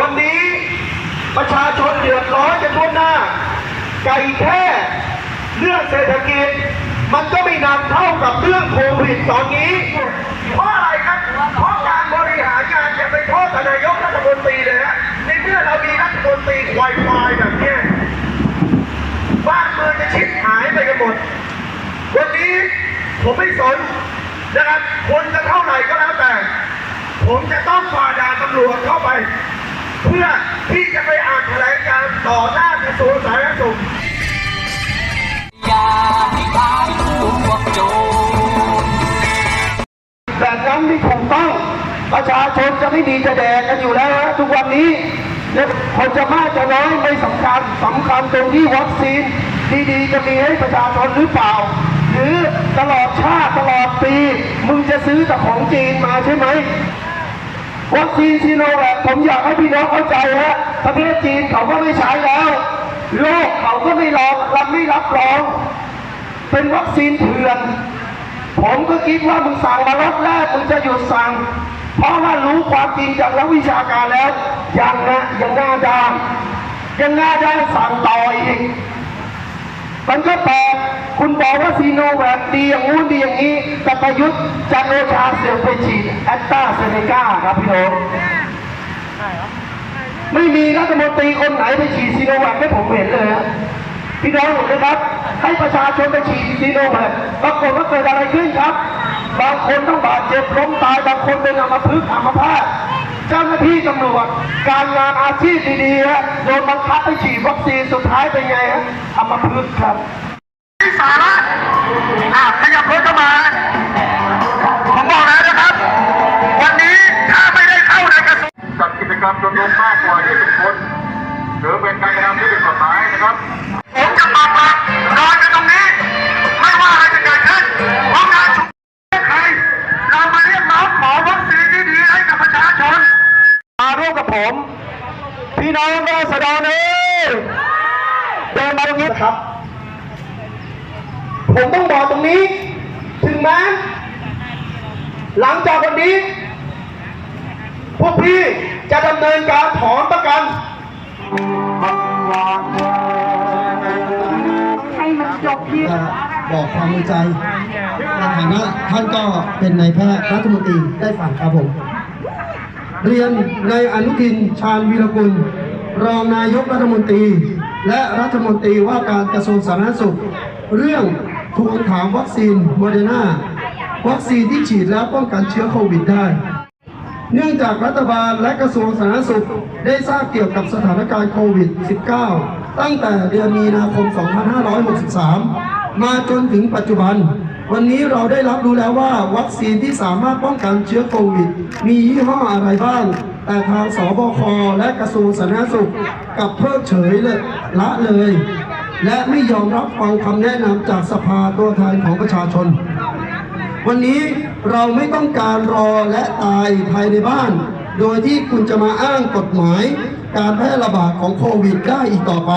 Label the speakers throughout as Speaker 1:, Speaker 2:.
Speaker 1: วัน
Speaker 2: นี้ประชาชนเดือดร้อนกันทั่วหน้า ไก่แค่เรื่องเศรษฐกิจ มันก็ไม่นักเท่ากับเรื่องโควิดตอนนี้ เพราะอะไรครับ เพราะการบริหารงานจะไปโทษนายกรัฐมนตรีเลยฮะในเมื่อเรามีรัฐมนตรีควายควายแบบนี้บ้านเมืองจะชิบหายไปกันหมด วันนี้ผมไม่สนนะครับคนจะเท่าไหร่ก็แล้วแต่ ผมจะต้องฝ่าด่านตำรวจเข้าไป เพื่อที่จะไปอ่านแถลงการต่อหน้ากระทรวงสาธารณสุข
Speaker 3: อย่าให้ตายพวกโจร
Speaker 2: แบบนั้นที่ถูกต้องประชาชนจะไม่มีจะแดกกันอยู่แล้วนะทุกวันนี้คนจะมากจะน้อยไม่สำคัญสำคัญตรงที่วัคซีนดีๆจะมีให้ประชาชนหรือเปล่า หรือตลอดชาติตลอดปี มึงจะซื้อแต่ของจีนมาใช่ไหม วัคซีนซีโนแวคผมอยากให้พี่น้องเข้าใจฮะประเทศจีนเขาก็ไม่ใช้แล้วโลกเขาก็ไม่รองรับไม่รับรอง เป็นวัคซีนเถื่อน ผมก็คิดว่ามึงสั่งมาล็อตแรกมึงจะหยุดสั่ง เพราะว่ารู้ความจริงจากนักวิชาการแล้วยังนะยังหน้าด้านยังหน้าด้านสั่งต่ออีก มันก็แปลกคุณบอกว่าซีโนแวคดีอย่างงู้นดีอย่างนี้แต่ประยุทธ์จันทร์โอชาเสือกไปฉีดแอตตาเซเนกาครับพี่น้องไม่มีรัฐมนตรีคนไหนไปฉีดซีโนแวคให้ผมเห็นเลยฮะพี่น้องเห็นไหมครับ ให้ประชาชนไปฉีดซีโนแวคปรากฏว่าเกิดอะไรขึ้นครับ บางคนต้องบาดเจ็บล้มตายบางคนเป็นอัมพฤกษ์อัมพาต เจ้าหน้าที่ตำรวจการงานอาชีพดีๆฮะโดนบังคับให้ฉีดวัคซีนสุดท้ายเป็นไงฮะอัมพฤกษ์ครับที่สาระอะขยับรถเข้ามา นมาตรงนี้นะครับ ผมต้องบอกตรงนี้ ถึงแม้หลังจากวันนี้ พวกพี่จะดำเนินการถอนประกัน
Speaker 4: ให้มันจบที่บอกความในใจในฐานะท่านก็เป็นนายแพทย์รัฐมนตรีได้ฟังครับผม เรียนในอนุทินชาญวีรกุล รองนายกรัฐมนตรี และรัฐมนตรีว่าการกระทรวงสาธารณสุข เรื่องทวงถามวัคซีนโมเดอร์นาวัคซีนที่ฉีดแล้วป้องกันเชื้อโควิดได้ เนื่องจากรัฐบาลและกระทรวงสาธารณสุขได้ทราบเกี่ยวกับสถานการณ์โควิด -19 ตั้งแต่เดือนมีนาคม 2563 มาจนถึงปัจจุบัน วันนี้เราได้รับรู้แล้วว่าวัคซีนที่สามารถป้องกันเชื้อโควิด มียี่ห้ออะไรบ้าง แต่ทางสบคและกระทรวงสาธารณสุขกับเพิกเฉยเลยละเลย และไม่ยอมรับฟังคำแนะนำจากสภาตัวแทนของประชาชน วันนี้เราไม่ต้องการรอและตายภายในบ้าน โดยที่คุณจะมาอ้างกฎหมาย การแพร่ระบาดของโควิดได้อีกต่อไป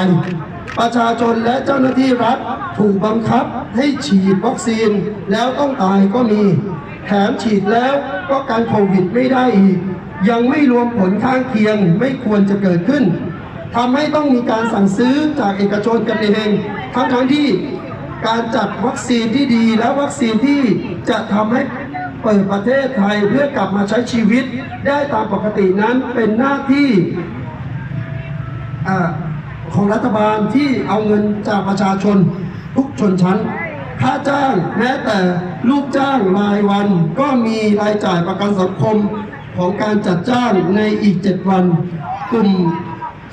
Speaker 4: ประชาชนและเจ้าหน้าที่รัฐถูกบังคับ ให้ฉีดวัคซีนแล้วต้องตายก็มี แถมฉีดแล้วก็การโควิดไม่ได้อีก ยังไม่รวมผลข้างเคียงไม่ควรจะเกิดขึ้นทำให้ต้องมีการสั่งซื้อจากเอกชนกันเองทั้งทั้งที่การจัดวัคซีนที่ดีและวัคซีนที่จะทำให้เปิดประเทศไทยเพื่อกลับมาใช้ชีวิตได้ตามปกตินั้นเป็นหน้าที่อของรัฐบาลที่เอาเงินจากประชาชน ทุกชนชั้น ค่าจ้างแม้แต่ลูกจ้างรายวัน ก็มีรายจ่ายประกันสังคมของการจัดจ้างในอีก 7 วัน กลุ่ม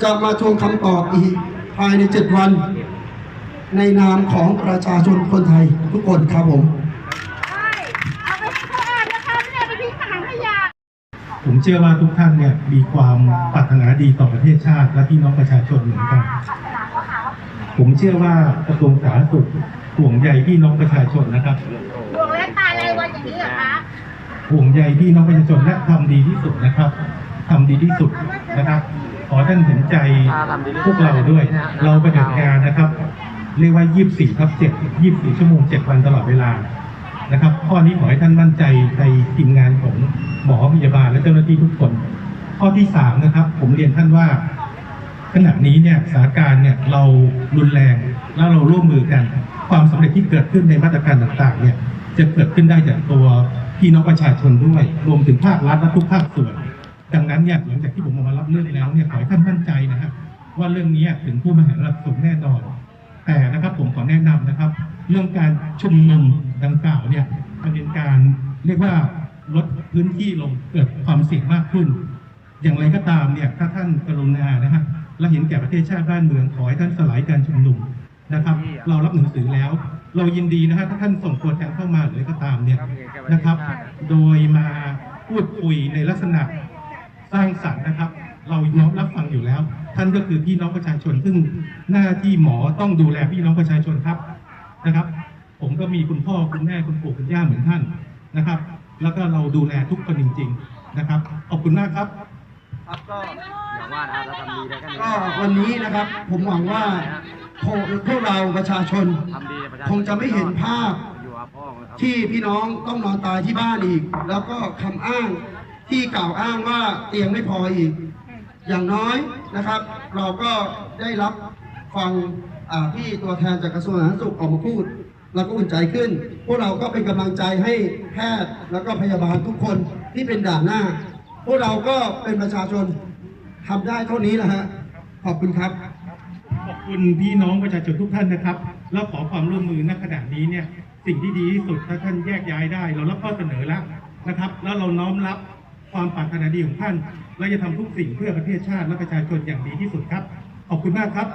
Speaker 4: จะมาทวงคำตอบอีกภายใน 7 วัน ในนามของประชาชนคนไทยทุกคนครับผม
Speaker 5: เอาไปให้เขาอ่านนะคะไม่ได้ไปทิ้งถังขยะ
Speaker 6: ผมเชื่อว่าทุกท่านเนี่ยมีความปรารถนาดีต่อประเทศชาติและพี่น้องประชาชนเหมือนกัน ผมเชื่อว่ากระทรวงสาธารณสุขห่วงใยพี่น้องประชาชนนะครับ
Speaker 5: บวกแล้วตายเลยวันอย่างนี้เหรอคะ
Speaker 6: ห่วงใยพี่น้องประชาชนและทำดีที่สุดนะครับทำดีที่สุดนะครับ ขอท่านเห็นใจพวกเราด้วย เราปฏิบัติงานนะครับ เรียกว่า 24ทับ7 24 ชั่วโมง 7 วันตลอดเวลานะครับ ข้อนี้ขอให้ท่านมั่นใจในทีมงานของหมอพยาบาลและเจ้าหน้าที่ทุกคน ข้อที่สามนะครับ ผมเรียนท่านว่า ขณะนี้เนี่ยสถานการณ์เนี่ยเรารุนแรงแล้วเราร่วมมือกัน ความสำเร็จที่เกิดขึ้นในมาตรการต่างๆเนี่ยจะเกิดขึ้นได้จากตัวพี่น้องประชาชนด้วย รวมถึงภาครัฐและทุกภาคส่วน ดังนั้นเนี่ยหลังจากที่ผมออกมารับเรื่องแล้วเนี่ยขอให้ท่านมั่นใจนะฮะว่าเรื่องนี้ถึงผู้บริหารระดับสูงแน่นอน แต่นะครับผมขอแนะนำนะครับ เรื่องการชุมนุมดังกล่าวเนี่ยมันเป็นการเรียกว่าลดพื้นที่ลงเกิดความเสี่ยงมากขึ้น อย่างไรก็ตามเนี่ยถ้าท่านกรุณานะฮะ และเห็นแก่ประเทศชาติบ้านเมืองขอให้ท่านสลายการชุมนุมนะครับ เรารับหนังสือแล้ว เรายินดีนะฮะถ้าท่านส่งตัวแทนเข้ามาหรืออะไรก็ตามเนี่ยนะครับ โดยมาพูดคุยในลักษณะสร้างสรรค์นะครับ เราน้อมรับฟังอยู่แล้ว ท่านก็คือพี่น้องประชาชน ซึ่งหน้าที่หมอต้องดูแลพี่น้องประชาชนครับนะครับ ผมก็มีคุณพ่อคุณแม่คุณปู่คุณย่าเหมือนท่านนะครับ แล้วก็เราดูแลทุกคนจริง ๆ นะครับขอบคุณมากครับ
Speaker 4: ก็วันนี้นะครับผมหวังว่าพวกพวกเราประชาชนคงจะไม่เห็นภาพที่พี่น้องต้องนอนตายที่บ้านอีก แล้วก็คำอ้างที่กล่าวอ้างว่าเตียงไม่พออีก อย่างน้อยนะครับ เราก็ได้รับฟังอ่าที่ตัวแทนจากกระทรวงสาธารณสุขออกมาพูดเราก็อุ่นใจขึ้น พวกเราก็เป็นกำลังใจให้แพทย์แล้วก็พยาบาลทุกคนที่เป็นด่านหน้า พวกเราก็เป็นประชาชนทำได้เท่านี้นะฮะ ขอบคุณครับ
Speaker 6: ขอบคุณพี่น้องประชาชนทุกท่านนะครับ แล้วขอความร่วมมือณขณะนี้เนี่ย สิ่งที่ดีที่สุดถ้าท่านแยกย้ายได้ เรารับข้อเสนอแล้วนะครับ แล้วเราน้อมรับความปรารถนาดีของท่านและจะทำทุกสิ่งเพื่อประเทศชาติและประชาชนอย่างดีที่สุดครับ ขอบคุณมากครับ